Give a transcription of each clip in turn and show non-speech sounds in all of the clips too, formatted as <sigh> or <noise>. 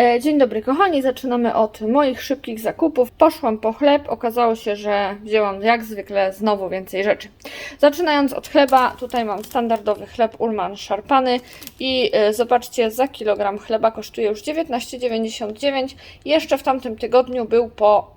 E, Dzień dobry kochani, zaczynamy od moich szybkich zakupów. Poszłam po chleb, okazało się, że wzięłam jak zwykle znowu więcej rzeczy. Zaczynając od chleba, tutaj mam standardowy chleb Ulman szarpany i e, zobaczcie, za kilogram chleba kosztuje już 19,99. Jeszcze w tamtym tygodniu był po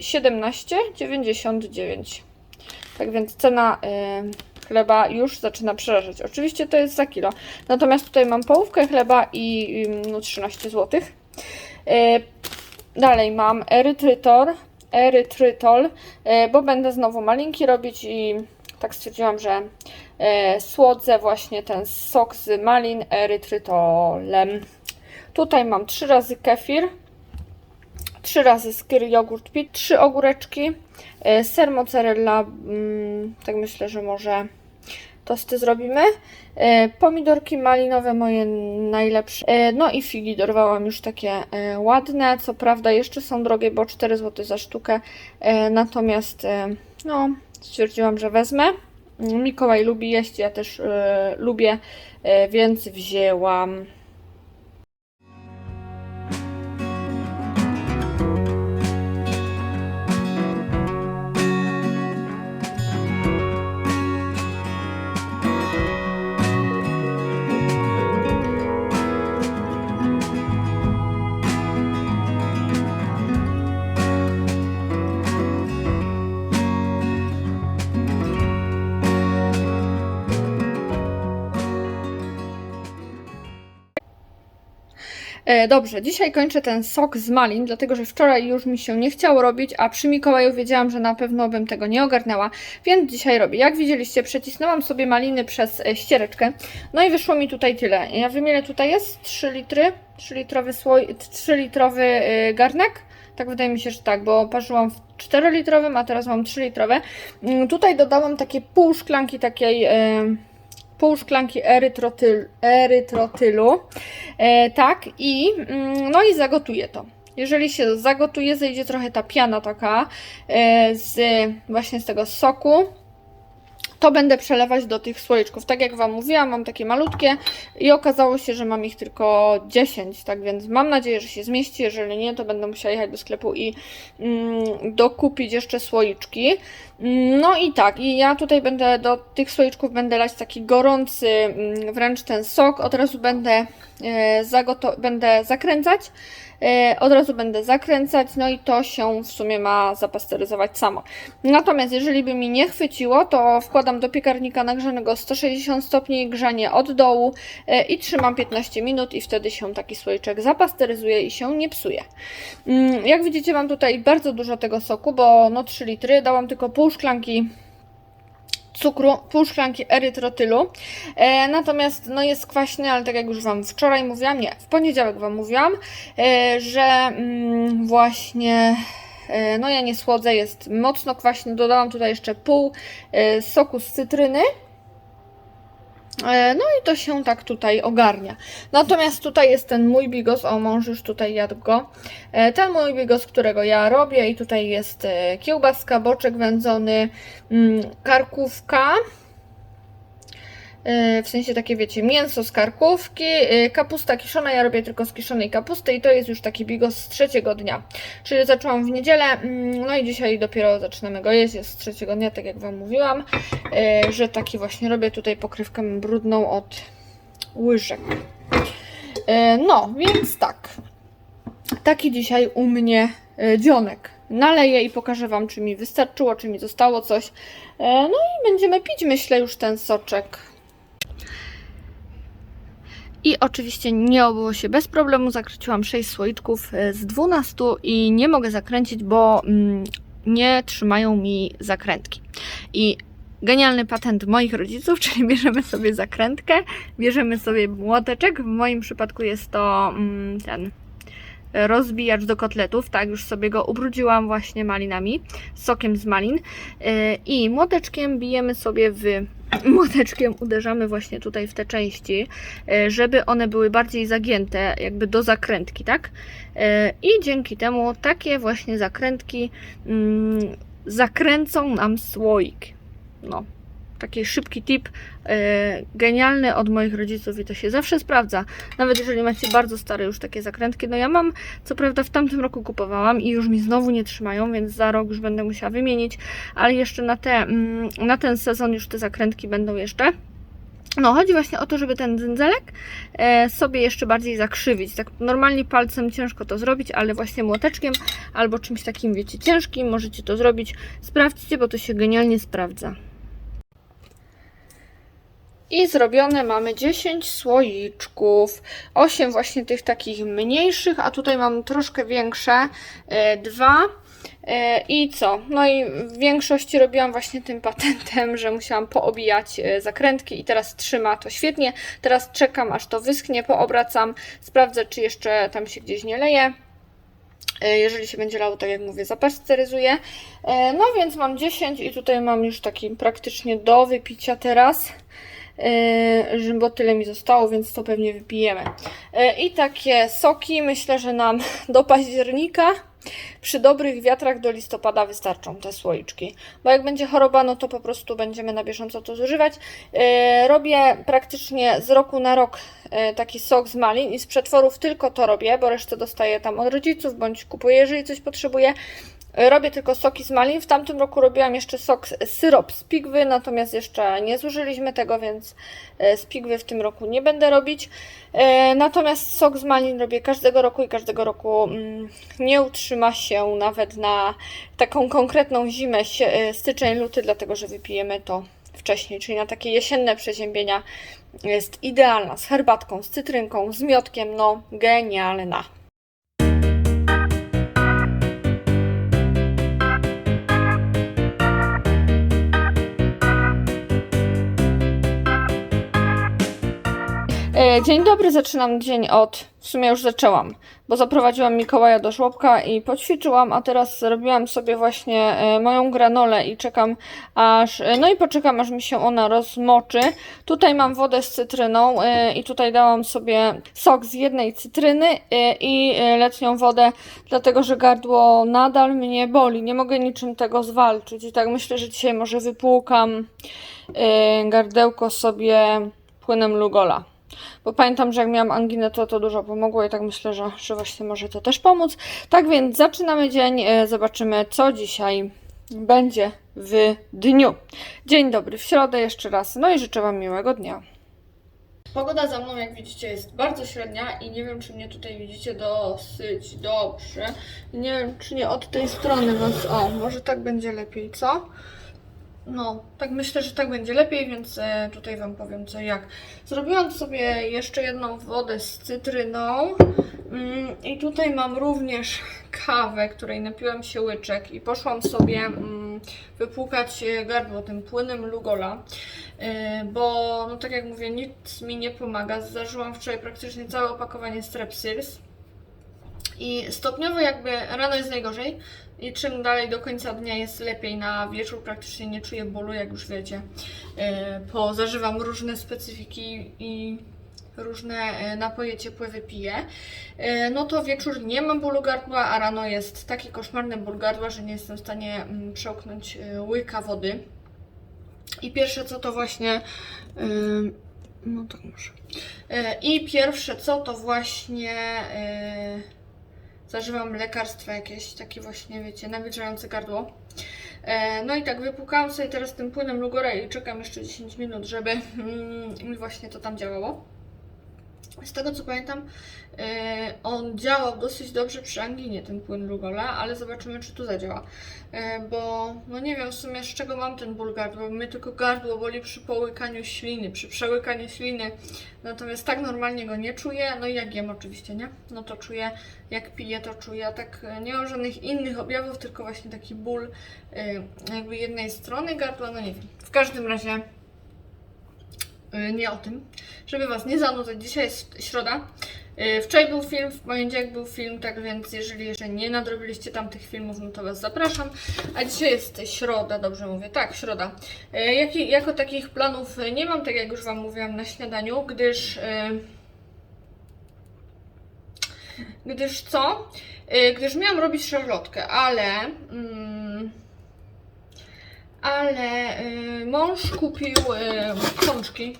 17,99. Tak więc cena y, chleba już zaczyna przerażać. Oczywiście to jest za kilo. Natomiast tutaj mam połówkę chleba i y, no, 13 zł. Dalej mam erytrytor, erytrytol, y, bo będę znowu malinki robić i tak stwierdziłam, że y, słodzę właśnie ten sok z malin erytrytolem. Tutaj mam 3 razy kefir, 3 razy skyr jogurt pit, 3 ogóreczki, e, ser mozzarella, mm, tak myślę, że może tosty zrobimy, e, pomidorki malinowe moje najlepsze, e, no i figi dorwałam już takie e, ładne, co prawda jeszcze są drogie, bo 4 zł za sztukę, natomiast no stwierdziłam, że wezmę. Mikołaj lubi jeść, ja też lubię, więc wzięłam. Dobrze, dzisiaj kończę ten sok z malin, dlatego że wczoraj już mi się nie chciało robić, a przy Mikołaju wiedziałam, że na pewno bym tego nie ogarnęła, więc dzisiaj robię. Jak widzieliście, przecisnęłam sobie maliny przez e, ściereczkę, no i wyszło mi tutaj tyle. Ja wiem ile tutaj jest? 3 litry? 3 litrowy słoj, 3 litrowy y, garnek? Tak wydaje mi się, że tak, bo parzyłam w 4-litrowym, a teraz mam 3-litrowe. Mm, Tutaj dodałam takie pół szklanki takiej... y, pół szklanki erytrotyl, erytrotylu. E, tak, i mm, no i zagotuję to. Jeżeli się zagotuje, zejdzie trochę ta piana taka e, z właśnie z tego soku, to będę przelewać do tych słoiczków. Tak jak Wam mówiłam, mam takie malutkie i okazało się, że mam ich tylko 10, tak więc mam nadzieję, że się zmieści. Jeżeli nie, to będę musiała jechać do sklepu i mm, dokupić jeszcze słoiczki. Mm, No i tak, i ja tutaj będę do tych słoiczków będę lać taki gorący, mm, wręcz ten sok. Od razu będę, e, będę zakręcać. E, od razu będę zakręcać, no i to się w sumie ma zapasteryzować samo. Natomiast jeżeli by mi nie chwyciło, to wkładam do piekarnika nagrzanego 160 stopni, grzanie od dołu e, i trzymam 15 minut i wtedy się taki słoiczek zapasteryzuje i się nie psuje. Mm, Jak widzicie mam tutaj bardzo dużo tego soku, bo no 3 litry, dałam tylko pół szklanki cukru, pół szklanki erytrotylu. E, natomiast no jest kwaśny, ale tak jak już Wam wczoraj mówiłam, nie, w poniedziałek Wam mówiłam, e, że mm, właśnie no ja nie słodzę, jest mocno kwaśny. Dodałam tutaj jeszcze pół e, soku z cytryny. E, No i to się tak tutaj ogarnia. Natomiast tutaj jest ten mój bigos, o mąż już tutaj jadł go. E, Ten mój bigos, którego ja robię i tutaj jest e, kiełbaska, boczek wędzony, mm, karkówka. E, W sensie takie wiecie, mięso z karkówki, e, kapusta kiszona, ja robię tylko z kiszonej kapusty i to jest już taki bigos z trzeciego dnia. Czyli zaczęłam w niedzielę, mm, no i dzisiaj dopiero zaczynamy go jeść, jest z trzeciego dnia, tak jak Wam mówiłam, e, że taki właśnie robię tutaj pokrywkę brudną od łyżek. No, więc tak. Taki dzisiaj u mnie dzionek. Naleję i pokażę Wam, czy mi wystarczyło, czy mi zostało coś. No i będziemy pić, myślę, już ten soczek. I oczywiście nie obyło się bez problemu. Zakręciłam 6 słoiczków e, z 12 i nie mogę zakręcić, bo mm, nie trzymają mi zakrętki. I genialny patent moich rodziców, <laughs> czyli bierzemy sobie zakrętkę, bierzemy sobie młoteczek. W moim przypadku jest to mm, ten rozbijacz do kotletów, tak, już sobie go ubrudziłam właśnie malinami, sokiem z malin yy, i młoteczkiem bijemy sobie w młoteczkiem uderzamy właśnie tutaj w te części, yy, żeby one były bardziej zagięte, jakby do zakrętki, tak? Yy, I dzięki temu takie właśnie zakrętki mm, zakręcą nam słoik. No, taki szybki tip, e, genialny od moich rodziców i to się zawsze sprawdza. Nawet jeżeli macie bardzo stare już takie zakrętki, no ja mam, co prawda w tamtym roku kupowałam i już mi znowu nie trzymają, więc za rok już będę musiała wymienić, ale jeszcze na, te, mm, na ten sezon już te zakrętki będą jeszcze. No, chodzi właśnie o to, żeby ten dzędzelek e, sobie jeszcze bardziej zakrzywić. Tak normalnie palcem ciężko to zrobić, ale właśnie młoteczkiem albo czymś takim, wiecie, ciężkim możecie to zrobić. Sprawdźcie, bo to się genialnie sprawdza. I zrobione mamy 10 słoiczków, 8 właśnie tych takich mniejszych, a tutaj mam troszkę większe, e, dwa. E, I co? No i w większości robiłam właśnie tym patentem, że musiałam poobijać e, zakrętki i teraz trzyma to świetnie. Teraz czekam aż to wyschnie, poobracam, sprawdzę czy jeszcze tam się gdzieś nie leje. Jeżeli się będzie lało, tak jak mówię, zapasteryzuję. No więc mam 10 i tutaj mam już taki praktycznie do wypicia teraz. Yy, bo tyle mi zostało, więc to pewnie wypijemy. Yy, I takie soki myślę, że nam <laughs> do października przy dobrych wiatrach do listopada wystarczą te słoiczki. Bo jak będzie choroba, no to po prostu będziemy na bieżąco to zużywać. Yy, robię praktycznie z roku na rok taki sok z malin i z przetworów tylko to robię, bo resztę dostaję tam od rodziców, bądź kupuję, jeżeli coś potrzebuję. Robię tylko soki z malin. W tamtym roku robiłam jeszcze sok, syrop z pigwy, natomiast jeszcze nie zużyliśmy tego, więc e, z pigwy w tym roku nie będę robić. E, Natomiast sok z malin robię każdego roku i każdego roku mm, nie utrzyma się nawet na taką konkretną zimę, e, styczeń, luty, dlatego że wypijemy to wcześniej, czyli na takie jesienne przeziębienia jest idealna z herbatką, z cytrynką, z miodkiem, no genialna. Dzień dobry, zaczynam dzień od, w sumie już zaczęłam, bo zaprowadziłam Mikołaja do żłobka i poćwiczyłam, a teraz zrobiłam sobie właśnie e, moją granolę i czekam aż, e, no i poczekam aż mi się ona rozmoczy. Tutaj mam wodę z cytryną e, i tutaj dałam sobie sok z jednej cytryny e, i e, letnią wodę, dlatego że gardło nadal mnie boli, nie mogę niczym tego zwalczyć i tak myślę, że dzisiaj może wypłukam e, gardełko sobie płynem Lugola. Bo pamiętam, że jak miałam anginę, to to dużo pomogło i tak myślę, że, że właśnie może to też pomóc. Tak więc zaczynamy dzień, e, zobaczymy co dzisiaj będzie w dniu. Dzień dobry, w środę jeszcze raz, no i życzę Wam miłego dnia. Pogoda za mną, jak widzicie, jest bardzo średnia i nie wiem, czy mnie tutaj widzicie dosyć dobrze. Nie wiem, czy nie od tej strony Was... O, może tak będzie lepiej, co? No, tak myślę, że tak będzie lepiej, więc e, tutaj Wam powiem co jak. Zrobiłam sobie jeszcze jedną wodę z cytryną mm, i tutaj mam również kawę, której napiłam się łyczek i poszłam sobie mm, wypłukać e, gardło tym płynem Lugola, e, bo no tak jak mówię, nic mi nie pomaga. Zażyłam wczoraj praktycznie całe opakowanie Strepsils. I stopniowo jakby rano jest najgorzej i czym dalej do końca dnia jest lepiej, na wieczór praktycznie nie czuję bólu, jak już wiecie. E, Po zażywam różne specyfiki i różne e, napoje ciepłe wypiję, e, no to wieczór nie mam bólu gardła, a rano jest taki koszmarny ból gardła, że nie jestem w stanie mm, przełknąć łyka wody. I pierwsze co to właśnie... No tak muszę. E, I pierwsze co to właśnie... zażywam lekarstwa jakieś, takie właśnie, wiecie, nawilżające gardło. E, no i tak, wypłukałam sobie teraz tym płynem Lugora i czekam jeszcze 10 minut, żeby mm, mi właśnie to tam działało. Z tego co pamiętam, e, on działał dosyć dobrze przy anginie, ten płyn Lugola, ale zobaczymy, czy tu zadziała. E, bo, no nie wiem w sumie z czego mam ten ból gardła, mnie tylko gardło boli przy połykaniu śliny, przy przełykaniu śliny. Natomiast tak normalnie go nie czuję, no i jak jem oczywiście, nie? No to czuję, jak piję, to czuję. A tak e, nie mam żadnych innych objawów, tylko właśnie taki ból jakby jednej strony gardła, no nie wiem. W każdym razie nie o tym, żeby Was nie zanudzać. Dzisiaj jest środa. Y, Wczoraj był film, w poniedziałek był film, tak więc jeżeli jeszcze nie nadrobiliście tamtych filmów, no to Was zapraszam. A dzisiaj jest środa, dobrze mówię, tak, środa. Y, Jaki, jako takich planów y, nie mam, tak jak już Wam mówiłam na śniadaniu, gdyż... y, Gdyż co? Y, Gdyż miałam robić szarlotkę, ale... Mm, ale y, mąż kupił y, pączki.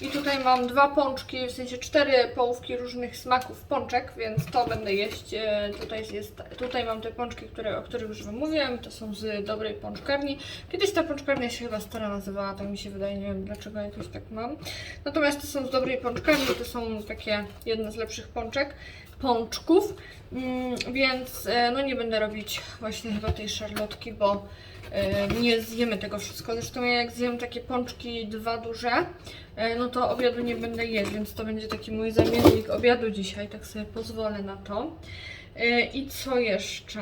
I tutaj mam dwa pączki, w sensie cztery połówki różnych smaków pączek, więc to będę jeść. E, Tutaj, jest, tutaj mam te pączki, które, o których już Wam mówiłam, to są z dobrej pączkarni. Kiedyś ta pączkarnia się chyba stara nazywała, tak mi się wydaje, nie wiem dlaczego jakoś tak mam. Natomiast to są z dobrej pączkarni, to są takie jedne z lepszych pączek, pączków, mm, więc e, no nie będę robić właśnie chyba tej szarlotki, bo e, nie zjemy tego wszystko. Zresztą ja jak zjem takie pączki dwa duże, e, no to obiadu nie będę jeść, więc to będzie taki mój zamiennik obiadu dzisiaj, tak sobie pozwolę na to. I co jeszcze?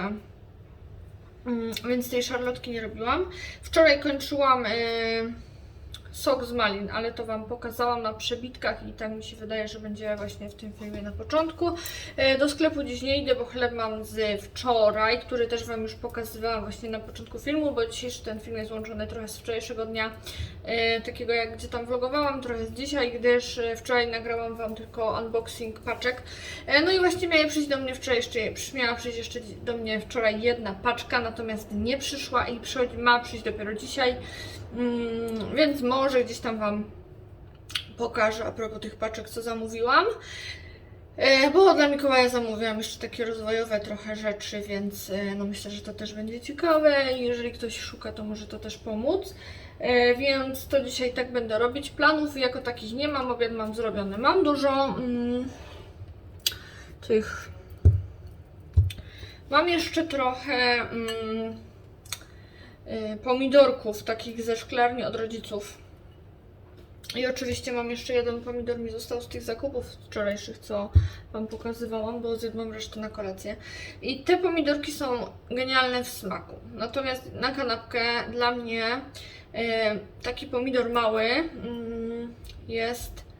Mm, Więc tej szarlotki nie robiłam. Wczoraj kończyłam sok z malin, ale to Wam pokazałam na przebitkach i tak mi się wydaje, że będzie właśnie w tym filmie na początku. E, Do sklepu dziś nie idę, bo chleb mam z wczoraj, który też Wam już pokazywałam właśnie na początku filmu, bo dzisiejszy ten film jest łączony trochę z wczorajszego dnia, e, takiego jak gdzie tam vlogowałam, trochę z dzisiaj, gdyż e, wczoraj nagrałam Wam tylko unboxing paczek. No i właśnie miała przyjść do mnie wczoraj jeszcze, miała przyjść jeszcze do mnie wczoraj jedna paczka, natomiast nie przyszła i przychodzi, ma przyjść dopiero dzisiaj. Mm, więc może gdzieś tam Wam pokażę a propos tych paczek, co zamówiłam. E, Bo dla Mikołaja zamówiłam jeszcze takie rozwojowe trochę rzeczy, więc e, no myślę, że to też będzie ciekawe. Jeżeli ktoś szuka, to może to też pomóc. E, Więc to dzisiaj tak będę robić. Planów jako takich nie mam, obiad mam zrobiony. Mam dużo mm, tych. Mam jeszcze trochę mm, pomidorków takich ze szklarni od rodziców. I oczywiście mam jeszcze jeden pomidor, mi został z tych zakupów wczorajszych, co Wam pokazywałam, bo zjadłam resztę na kolację. I te pomidorki są genialne w smaku. Natomiast na kanapkę dla mnie y, taki pomidor mały mm, jest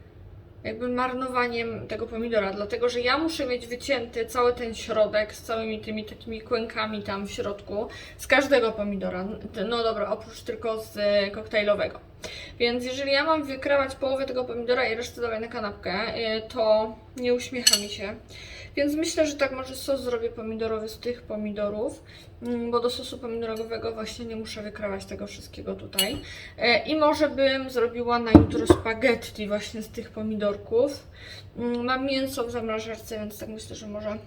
jakby marnowaniem tego pomidora, dlatego że ja muszę mieć wycięty cały ten środek z całymi tymi takimi kłękami tam w środku z każdego pomidora. No dobra, oprócz tylko z e, koktajlowego. Więc jeżeli ja mam wykrawać połowę tego pomidora i resztę dalej na kanapkę, e, to nie uśmiecha mi się. Więc myślę, że tak może sos zrobię pomidorowy z tych pomidorów, mm, bo do sosu pomidorowego właśnie nie muszę wykrawać tego wszystkiego tutaj. E, I może bym zrobiła na jutro spaghetti właśnie z tych pomidorków. Mm, Mam mięso w zamrażarce, więc tak myślę, że może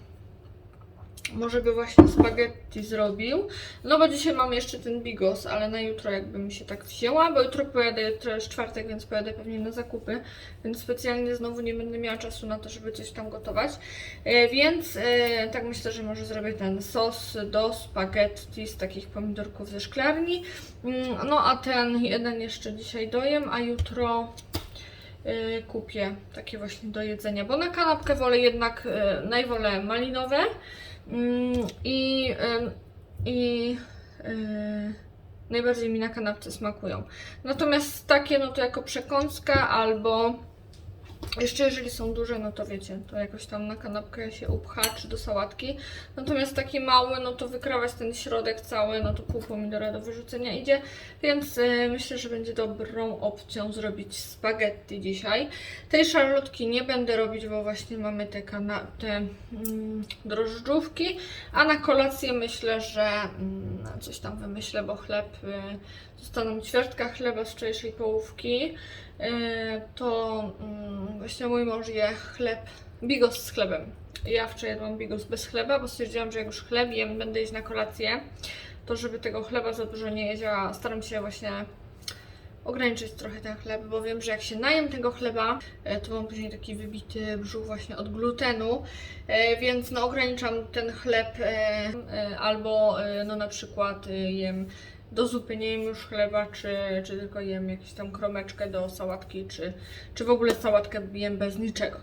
może by właśnie spaghetti zrobił. No bo dzisiaj mam jeszcze ten bigos, ale na jutro jakbym się tak wzięła, bo jutro pojadę, jutro jest czwartek, więc pojadę pewnie na zakupy, więc specjalnie znowu nie będę miała czasu na to, żeby coś tam gotować. E, więc e, tak myślę, że może zrobię ten sos do spaghetti z takich pomidorków ze szklarni. Mm, No a ten jeden jeszcze dzisiaj dojem, a jutro y, kupię takie właśnie do jedzenia, bo na kanapkę wolę jednak najwolę malinowe i, ym, i y, najbardziej mi na kanapce smakują. Natomiast takie no to jako przekąska albo jeszcze jeżeli są duże, no to wiecie, to jakoś tam na kanapkę się upcha, czy do sałatki. Natomiast taki mały, no to wykrawać ten środek cały, no to pół pomidora do wyrzucenia idzie. Więc y, myślę, że będzie dobrą opcją zrobić spaghetti dzisiaj. Tej szarlotki nie będę robić, bo właśnie mamy te, kana- te mm, drożdżówki. A na kolację myślę, że mm, coś tam wymyślę, bo chleb, y, zostaną ćwiartka chleba z wczorajszej połówki. Y, to mm, właśnie mój mąż je chleb, bigos z chlebem. Ja wczoraj jadłam bigos bez chleba, bo stwierdziłam, że jak już chleb jem, będę jeść na kolację, to żeby tego chleba za dużo nie jeść, a staram się właśnie ograniczyć trochę ten chleb, bo wiem, że jak się najem tego chleba, e, to mam później taki wybity brzuch właśnie od glutenu, e, więc no ograniczam ten chleb e, e, albo e, no na przykład e, jem do zupy nie jem już chleba, czy, czy tylko jem jakąś tam kromeczkę do sałatki, czy, czy w ogóle sałatkę jem bez niczego.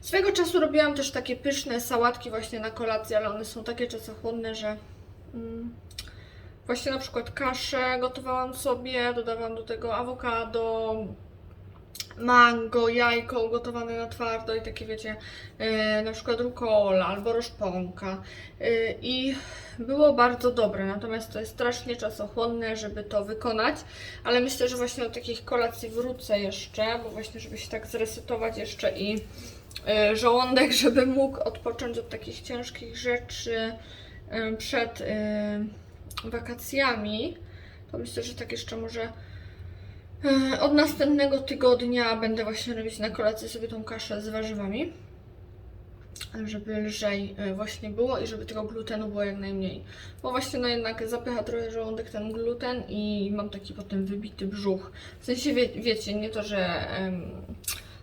Swego czasu robiłam też takie pyszne sałatki właśnie na kolację, ale one są takie czasochłonne, że mm, właśnie na przykład kaszę gotowałam sobie, dodawałam do tego awokado, mango, jajko ugotowane na twardo i takie wiecie, e, na przykład rukola albo roszponka e, i było bardzo dobre, natomiast to jest strasznie czasochłonne, żeby to wykonać, ale myślę, że właśnie do takich kolacji wrócę jeszcze, bo właśnie żeby się tak zresetować jeszcze i e, żołądek, <laughs> żeby mógł odpocząć od takich ciężkich rzeczy przed wakacjami. To myślę, że tak jeszcze może od następnego tygodnia będę właśnie robić na kolację sobie tą kaszę z warzywami. Żeby lżej e, właśnie było i żeby tego glutenu było jak najmniej. Bo właśnie no jednak zapycha trochę żołądek ten gluten i mam taki potem wybity brzuch. W sensie wie, wiecie, nie to, że em,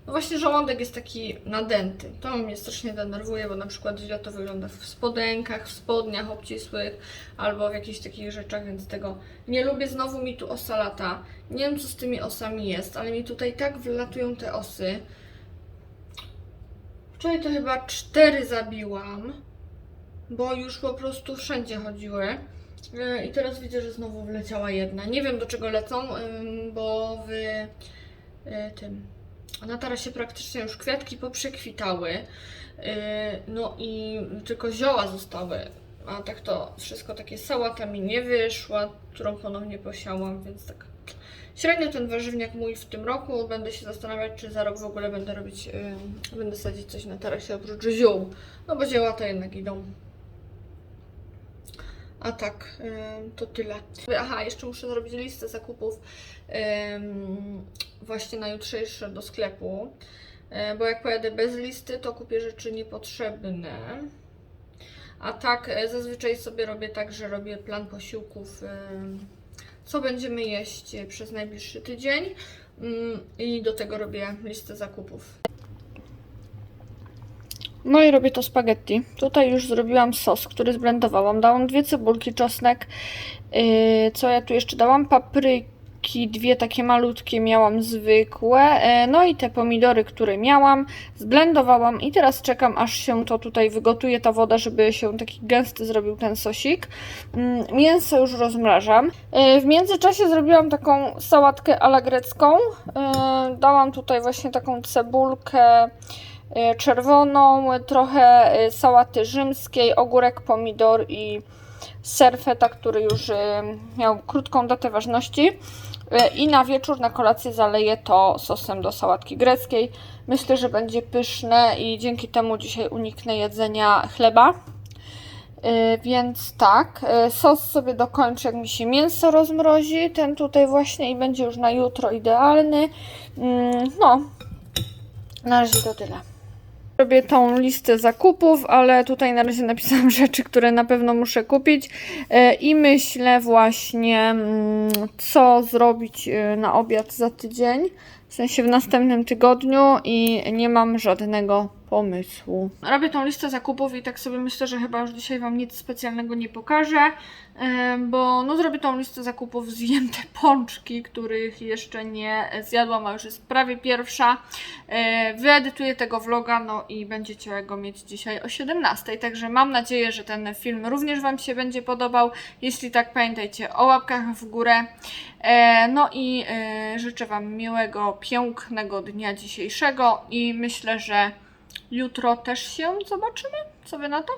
no właśnie żołądek jest taki nadęty. To mnie strasznie denerwuje, bo na przykład źle to wygląda w spodenkach, w spodniach obcisłych albo w jakichś takich rzeczach, więc tego nie lubię. Znowu mi tu osa lata. Nie wiem co z tymi osami jest, ale mi tutaj tak wylatują te osy. Wczoraj to chyba cztery zabiłam, bo już po prostu wszędzie chodziły. Yy, I teraz widzę, że znowu wleciała jedna. Nie wiem do czego lecą, bo w yy, tym na tarasie praktycznie już kwiatki poprzekwitały. Yy, No i tylko zioła zostały. A tak to wszystko takie sałata mi nie wyszła, którą ponownie posiałam, więc tak średnio ten warzywniak mój w tym roku. Będę się zastanawiać, czy za rok w ogóle będę robić, yy, będę sadzić coś na tarasie oprócz ziół. No bo zioła to jednak idą. A tak, to tyle. Aha, jeszcze muszę zrobić listę zakupów właśnie na jutrzejsze do sklepu, E, bo jak pojadę bez listy, to kupię rzeczy niepotrzebne. A tak, e, zazwyczaj sobie robię tak, że robię plan posiłków, co będziemy jeść e, przez najbliższy tydzień ym, i do tego robię listę zakupów. No i robię to spaghetti. Tutaj już zrobiłam sos, który zblendowałam. Dałam dwie cebulki, czosnek. Yy, co ja tu jeszcze dałam? Papryki, dwie takie malutkie miałam zwykłe. Yy, no i te pomidory, które miałam, zblendowałam i teraz czekam, aż się to tutaj wygotuje ta woda, żeby się taki gęsty zrobił ten sosik. Yy, mięso już rozmrażam. Yy, w międzyczasie zrobiłam taką sałatkę ala grecką. Yy, dałam tutaj właśnie taką cebulkę czerwoną, trochę e, sałaty rzymskiej, ogórek, pomidor i ser feta, który już e, miał krótką datę ważności. I na wieczór, na kolację zaleję to sosem do sałatki greckiej. Myślę, że będzie pyszne i dzięki temu dzisiaj uniknę jedzenia chleba. Więc tak, sos sobie dokończę, jak mi się mięso rozmrozi, ten tutaj właśnie i będzie już na jutro idealny. Mm, No, na razie to tyle. Robię tą listę zakupów, ale tutaj na razie napisałam <laughs> rzeczy, które na pewno muszę kupić E, i myślę właśnie, mm, co zrobić e, na obiad za tydzień, w sensie w następnym tygodniu i nie mam żadnego pomysłu. Robię tą listę zakupów i tak sobie myślę, że chyba już dzisiaj Wam nic specjalnego nie pokażę, bo no zrobię tą listę zakupów, zjem te <laughs> pączki, których jeszcze nie zjadłam, a już jest prawie pierwsza. E, Wyedytuję tego vloga, no i będziecie go mieć dzisiaj o 17. Także mam nadzieję, że ten film również Wam się będzie podobał. Jeśli tak, pamiętajcie o łapkach w górę. E, No i e, życzę Wam miłego, pięknego dnia dzisiejszego i myślę, że jutro też się zobaczymy. Co Wy na to?